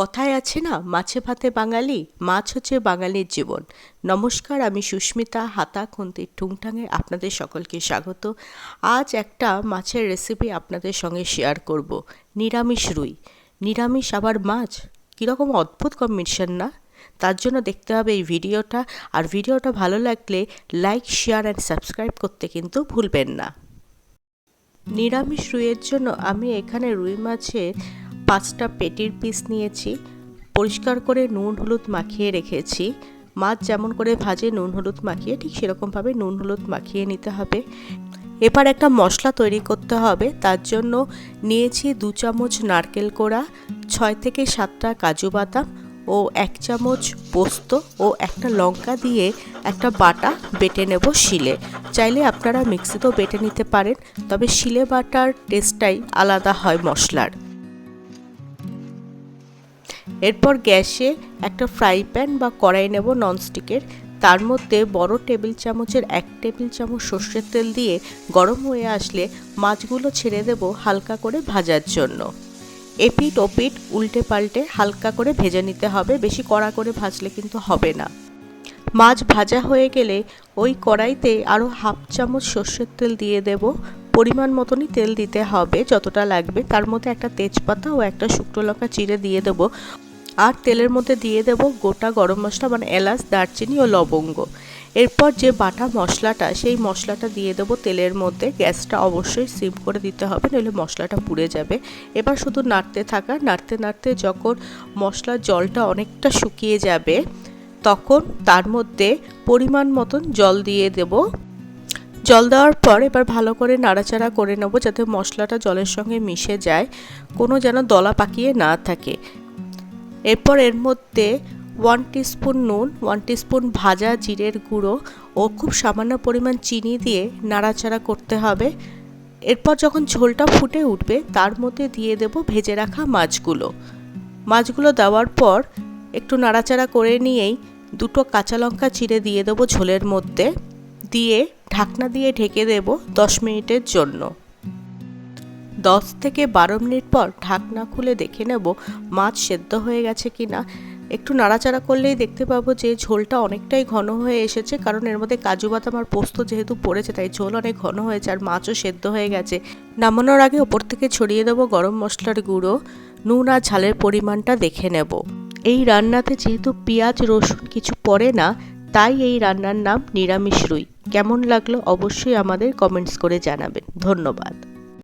কথায় আছে না, মাছে ভাতে বাঙালি, মাছ হচ্ছে বাঙালির জীবন। নমস্কার, আমি সুস্মিতা হাতা খুন্তির ঠুংঠাঙে আপনাদের সকলকে স্বাগত। আজ একটা মাছের রেসিপি আপনাদের সঙ্গে শেয়ার করব, নিরামিষ রুই। নিরামিষ আবার মাছ? কীরকম অদ্ভুত কম্বিনেশন না? তার জন্য দেখতে হবে এই ভিডিওটা, আর ভিডিওটা ভালো লাগলে লাইক শেয়ার অ্যান্ড সাবস্ক্রাইব করতে কিন্তু ভুলবেন না। নিরামিষ রুইয়ের জন্য আমি এখানে রুই মাছের পাঁচটা পেটির পিস নিয়েছি। পরিষ্কার করে নুন হলুদ মাখিয়ে রেখেছি। মাছ যেমন করে ভাজে নুন হলুদ মাখিয়ে, ঠিক সেরকমভাবে নুন হলুদ মাখিয়ে নিতে হবে। এবার একটা মশলা তৈরি করতে হবে। তার জন্য নিয়েছি দু চামচ নারকেল কোড়া, ছয় থেকে সাতটা কাজু বাদাম ও এক চামচ পোস্ত ও একটা লঙ্কা দিয়ে একটা বাটা বেটে নেব শিলে। চাইলে আপনারা মিক্সিতেও বেটে নিতে পারেন, তবে শিলে বাটার টেস্টটাই আলাদা হয় মশলার। এরপর গ্যাসে একটা ফ্রাই প্যান বা কড়াই নেব ননস্টিকের। তার মধ্যে বড় টেবিল চামচের এক টেবিল চামচ সর্ষের তেল দিয়ে গরম হয়ে আসলে মাছগুলো ছেড়ে দেব হালকা করে ভাজার জন্য। এপিট ওপিট উল্টে পাল্টে হালকা করে ভেজে নিতে হবে, বেশি কড়া করে ভাজলে কিন্তু হবে না। মাছ ভাজা হয়ে গেলে ওই কড়াইতে আরও হাফ চামচ সর্ষের তেল দিয়ে দেব। পরিমাণ মতনই তেল দিতে হবে, যতটা লাগবে। তার মধ্যে একটা তেজপাতা ও একটা শুকনো লঙ্কা চিড়ে দিয়ে দেবো। আর তেলের মধ্যে দিয়ে দেব গোটা গরম মশলা মানে এলাচ, দারচিনি ও লবঙ্গ। এরপর যে বাটা মশলাটা, সেই মশলাটা দিয়ে দেবো তেলের মধ্যে। গ্যাসটা অবশ্যই সিম করে দিতে হবে, নইলে মশলাটা পুড়ে যাবে। এবার শুধু নাড়তে থাকা, নাড়তে নাড়তে যখন মশলার জলটা অনেকটা শুকিয়ে যাবে, তখন তার মধ্যে পরিমাণ মতন জল দিয়ে দেব। জল দেওয়ার পর এবার ভালো করে নাড়াচাড়া করে নেব যাতে মশলাটা জলের সঙ্গে মিশে যায়, কোনো যেন দলা পাকিয়ে না থাকে। এরপর এর মধ্যে ওয়ান টিস্পুন নুন ওয়ান টিস্পুন ভাজা জিরের গুঁড়ো ও খুব সামান্য পরিমাণ চিনি দিয়ে নাড়াচাড়া করতে হবে। এরপর যখন ঝোলটা ফুটে উঠবে, তার মধ্যে দিয়ে দেব ভেজে রাখা মাছগুলো। মাছগুলো দেওয়ার পর একটু নাড়াচাড়া করে নিয়েই দুটো কাঁচা লঙ্কা চিড়ে দিয়ে দেবো ঝোলের মধ্যে। দিয়ে ঢাকনা দিয়ে ঢেকে দেব দশ মিনিটের জন্য। দশ থেকে বারো মিনিট পর ঢাকনা খুলে দেখে নেব মাছ সেদ্ধ হয়ে গেছে কি না একটু নাড়াচাড়া করলেই দেখতে পাবো যে ঝোলটা অনেকটাই ঘন হয়ে এসেছে, কারণ এর মধ্যে কাজু বাদাম আর পোস্ত যেহেতু পড়েছে, তাই ঝোল অনেক ঘন হয়েছে আর মাছও সেদ্ধ হয়ে গেছে। নামানোর আগে ওপর থেকে ছড়িয়ে দেবো গরম মশলার গুঁড়ো, নুন আর ঝালের পরিমাণটা দেখে নেব। এই রান্নাতে যেহেতু পেঁয়াজ, রসুন কিছু পড়ে না তাই এই রান্নার নাম নিরামিষ রুই কেমন লাগল অবশ্যই আমাদের কমেন্টস করে জানাবেন। ধন্যবাদ।